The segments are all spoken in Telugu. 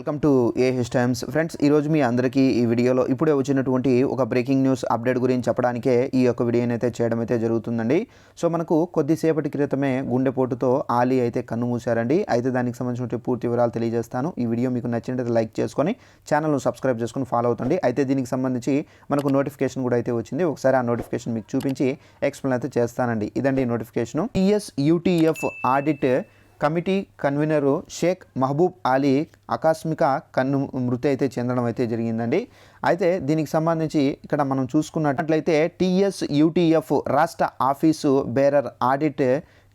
Welcome to AH times. Friends ఈరోజు మీ అందరికీ ఈ వీడియోలో ఇప్పుడే వచ్చినటువంటి ఒక బ్రేకింగ్ న్యూస్ అప్డేట్ గురించి చెప్పడానికే ఈ యొక్క వీడియోని అయితే చేయడం అయితే జరుగుతుందండి. సో మనకు కొద్దిసేపటి క్రితమే గుండెపోటుతో ఆలీ అయితే కన్ను మూశారండి. అయితే దానికి సంబంధించిన పూర్తి వివరాలు తెలియజేస్తాను. ఈ వీడియో మీకు నచ్చినట్లయితే లైక్ చేసుకొని ఛానల్ను సబ్స్క్రైబ్ చేసుకొని ఫాలో అవుతండి అయితే దీనికి సంబంధించి మనకు నోటిఫికేషన్ కూడా అయితే వచ్చింది. ఒకసారి ఆ నోటిఫికేషన్ మీకు చూపించి ఎక్స్ప్లెయిన్ అయితే చేస్తానండి. ఇదండి notification TS UTF audit committee convener Sheikh Mahboob Ali ఆకస్మిక కన్ను మృతి అయితే చెందడం అయితే జరిగిందండి. అయితే దీనికి సంబంధించి ఇక్కడ మనం చూసుకున్నట్లయితే టీఎస్ యూటీఎఫ్ రాష్ట్ర office bearer audit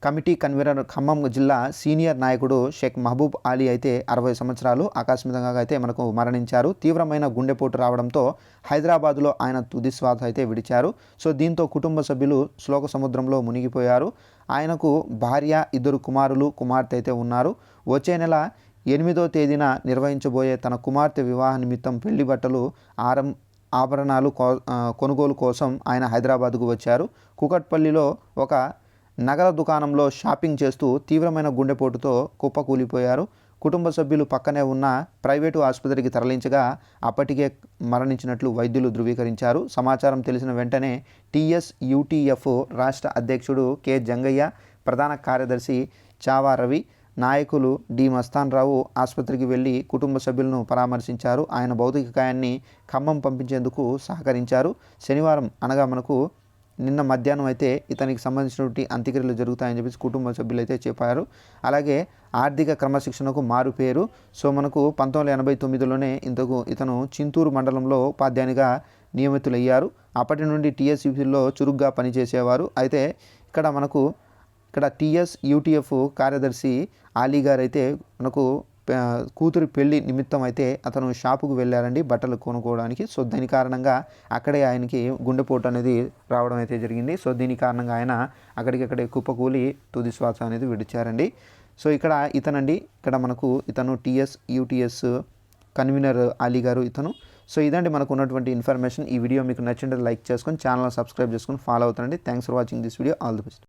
committee convener Khammam జిల్లా సీనియర్ నాయకుడు షేక్ మహబూబ్ అలీ అయితే అరవై సంవత్సరాలు. ఆకస్మికంగా అయితే మనకు మరణించారు. తీవ్రమైన గుండెపోటు రావడంతో హైదరాబాద్లో ఆయన తుది శ్వాస అయితే విడిచారు. సో దీంతో కుటుంబ సభ్యులు శ్లోక సముద్రంలో మునిగిపోయారు. ఆయనకు భార్య ఇద్దరు కుమారులు కుమార్తె అయితే ఉన్నారు. వచ్చే నెల ఎనిమిదో తేదీన నిర్వహించబోయే తన కుమార్తె వివాహ నిమిత్తం పెళ్ళి బట్టలు ఆరం ఆభరణాలు కో కొనుగోలు కోసం ఆయన హైదరాబాద్కు వచ్చారు. కుకట్పల్లిలో ఒక నగర దుకాణంలో షాపింగ్ చేస్తూ తీవ్రమైన గుండెపోటుతో కుప్పకూలిపోయారు. కుటుంబ సభ్యులు పక్కనే ఉన్న ప్రైవేటు ఆసుపత్రికి తరలించగా అప్పటికే మరణించినట్లు వైద్యులు ధృవీకరించారు. సమాచారం తెలిసిన వెంటనే టీఎస్ యూటీఎఫ్ రాష్ట్ర అధ్యక్షుడు కె. జంగయ్య ప్రధాన కార్యదర్శి చావా రవి నాయకులు డి. మస్తాన్ రావు ఆసుపత్రికి వెళ్ళి కుటుంబ సభ్యులను పరామర్శించారు. ఆయన భౌతిక కాయాన్ని ఖమ్మం పంపించేందుకు సహకరించారు. శనివారం అనగా మనకు నిన్న మధ్యాహ్నం అయితే ఇతనికి సంబంధించినటువంటి అంత్యక్రియలు జరుగుతాయని చెప్పేసి కుటుంబ సభ్యులు అయితే చెప్పారు. అలాగే ఆర్థిక క్రమశిక్షణకు మారు పేరు. సో మనకు పంతొమ్మిది వందల ఎనభై తొమ్మిదిలోనే ఇంతకు ఇతను చింతూరు మండలంలో ఉపాధ్యాయునిగా నియమితులయ్యారు. అప్పటి నుండి టీఎస్యూపీలో చురుగ్గా పనిచేసేవారు. అయితే ఇక్కడ మనకు ఇక్కడ టీఎస్ యూటీఎఫ్ కార్యదర్శి ఆలీ గారు అయితే మనకు కూతురు పెళ్ళి నిమిత్తం అయితే అతను షాపుకు వెళ్ళారండి బట్టలు కొనుక్కోవడానికి. సో దీని కారణంగా అక్కడే ఆయనకి గుండెపోటు అనేది రావడం అయితే జరిగింది. సో దీని కారణంగా ఆయన అక్కడికక్కడే కుప్పకూలి తుది శ్వాస అనేది విడిచారండి. సో ఇక్కడ ఇతనండి ఇక్కడ మనకు ఇతను టీఎస్ యూటీఎస్ కన్వీనర్ అలీ గారు ఇతను. సో ఇదండి మనకు ఉన్నటువంటి ఇన్ఫర్మేషన్. ఈ వీడియో మీకు నచ్చింటే లైక్ చేసుకొని ఛానల్ సబ్స్క్రైబ్ చేసుకొని ఫాలో అవుతారండి thanks for watching this video. All the best.